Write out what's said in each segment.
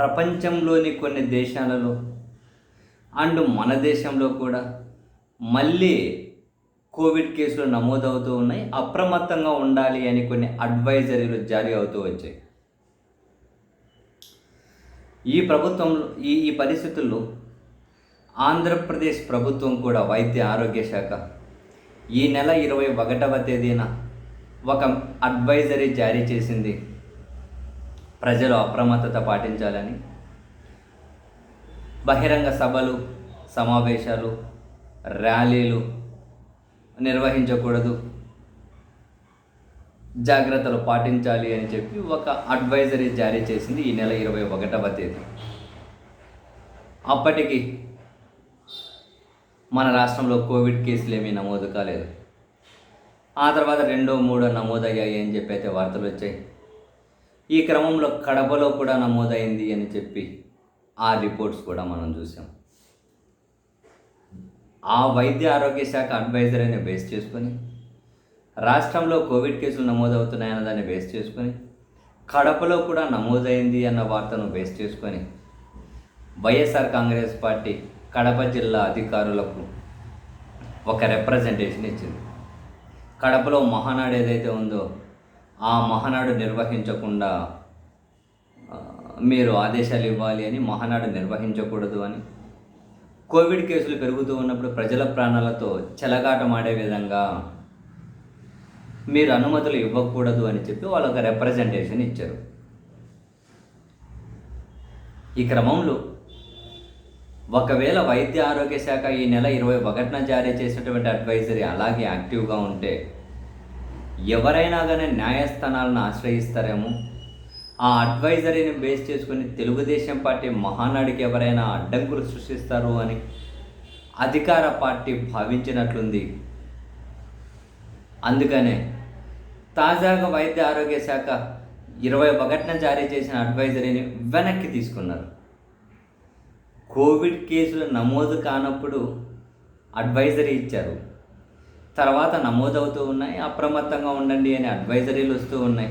ప్రపంచంలోని కొన్ని దేశాలలో అండ్ మన దేశంలో కూడా మళ్ళీ కోవిడ్ కేసులు నమోదవుతూ ఉన్నాయి. అప్రమత్తంగా ఉండాలి అని కొన్ని అడ్వైజరీలు జారీ అవుతూ వచ్చాయి. ఈ ప్రభుత్వంలో ఈ ఈ పరిస్థితుల్లో ఆంధ్రప్రదేశ్ ప్రభుత్వం కూడా వైద్య ఆరోగ్య శాఖ ఈ నెల ఇరవై ఒకటవ తేదీన ఒక అడ్వైజరీ జారీ చేసింది. ప్రజలు అప్రమత్తత పాటించాలని బహిరంగ సభలు సమావేశాలు ర్యాలీలు నిర్వహించకూడదు. జాగ్రత్తలు పాటించాలి అని చెప్పి ఒక అడ్వైజరీ జారీ చేసింది ఈ నెల ఇరవై ఒకటవ తేదీ. అప్పటికి మన రాష్ట్రంలో కోవిడ్ కేసులు ఏమీ నమోదు కాలేదు. ఆ తర్వాత రెండో మూడో నమోదయ్యాయి అని చెప్పి అయితే వార్తలు వచ్చాయి. ఈ క్రమంలో కడపలో కూడా నమోదైంది అని చెప్పి ఆ రిపోర్ట్స్ కూడా మనం చూసాం. ఆ వైద్య ఆరోగ్య శాఖ అడ్వైజర్ అని బేస్ చేసుకొని రాష్ట్రంలో కోవిడ్ కేసులు నమోదవుతున్నాయన్న దాన్ని బేస్ చేసుకొని కడపలో కూడా నమోదైంది అన్న వార్తను బేస్ చేసుకొని వైఎస్ఆర్ కాంగ్రెస్ పార్టీ కడప జిల్లా అధికారులకు ఒక రిప్రజెంటేషన్ ఇచ్చింది. కడపలో మహానాడు ఏదైతే ఉందో ఆ మహానాడు నిర్వహించకుండా మీరు ఆదేశాలు ఇవ్వాలి అని మహానాడు నిర్వహించకూడదు అని. కోవిడ్ కేసులు పెరుగుతూ ఉన్నప్పుడు ప్రజల ప్రాణాలతో చెలగాటమాడే విధంగా మీరు అనుమతులు ఇవ్వకూడదు అని చెప్పి వాళ్ళు ఒక రిప్రజెంటేషన్ ఇచ్చారు. ఈ క్రమంలో ఒకవేళ వైద్య ఆరోగ్య శాఖ ఈ నెల ఇరవై ఒకటిన జారీ చేసినటువంటి అడ్వైజరీ అలాగే యాక్టివ్గా ఉంటే ఎవరైనా కానీ న్యాయస్థానాలను ఆశ్రయిస్తారేమో? ఆ అడ్వైజరీని బేస్ చేసుకుని తెలుగుదేశం పార్టీ మహానాడికి ఎవరైనా అడ్డంకులు సృష్టిస్తారు అని అధికార పార్టీ భావించినట్లుంది. అందుకనే తాజాగా వైద్య ఆరోగ్య శాఖ ఇరవై ఒకటిన జారీ చేసిన అడ్వైజరీని వెనక్కి తీసుకున్నారు. కోవిడ్ కేసులు నమోదు కానప్పుడు అడ్వైజరీ ఇచ్చారు. తర్వాత నమోదవుతూ ఉన్నాయి అప్రమత్తంగా ఉండండి అని అడ్వైజరీలు వస్తూ ఉన్నాయి.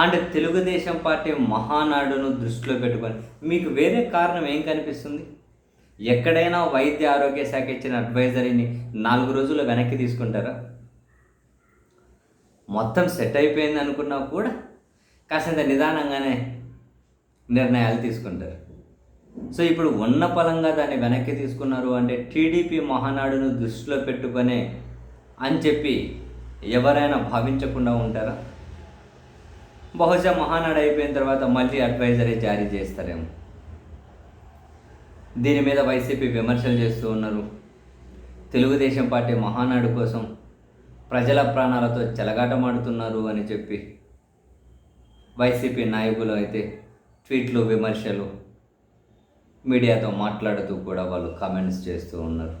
అండ్ తెలుగుదేశం పార్టీ మహానాడును దృష్టిలో పెట్టుకొని మీకు వేరే కారణం ఏం కనిపిస్తుంది? ఎక్కడైనా వైద్య ఆరోగ్య శాఖ ఇచ్చిన అడ్వైజరీని నాలుగు రోజులు వెనక్కి తీసుకుంటారా? మొత్తం సెట్ అయిపోయింది అనుకున్నా కూడా కాసింత నిదానంగానే నిర్ణయాలు తీసుకుంటారు. సో ఇప్పుడు ఉన్న పలంగా దాన్ని వెనక్కి తీసుకున్నారు అంటే టీడీపీ మహానాడును దృష్టిలో పెట్టుకొనే అని చెప్పి ఎవరైనా భావించకుండా ఉంటారా? బహుశా మహానాడు అయిపోయిన తర్వాత మళ్ళీ అడ్వైజరీ జారీ చేస్తారేమో. దీని మీద వైసీపీ విమర్శలు చేస్తూ ఉన్నారు. తెలుగుదేశం పార్టీ మహానాడు కోసం ప్రజల ప్రాణాలతో చెలగాటమాడుతున్నారు అని చెప్పి వైసీపీ నాయకులు అయితే ట్వీట్లు విమర్శలు మీడియాతో మాట్లాడుతూ కూడా వాళ్ళు కామెంట్స్ చేస్తూ ఉన్నారు.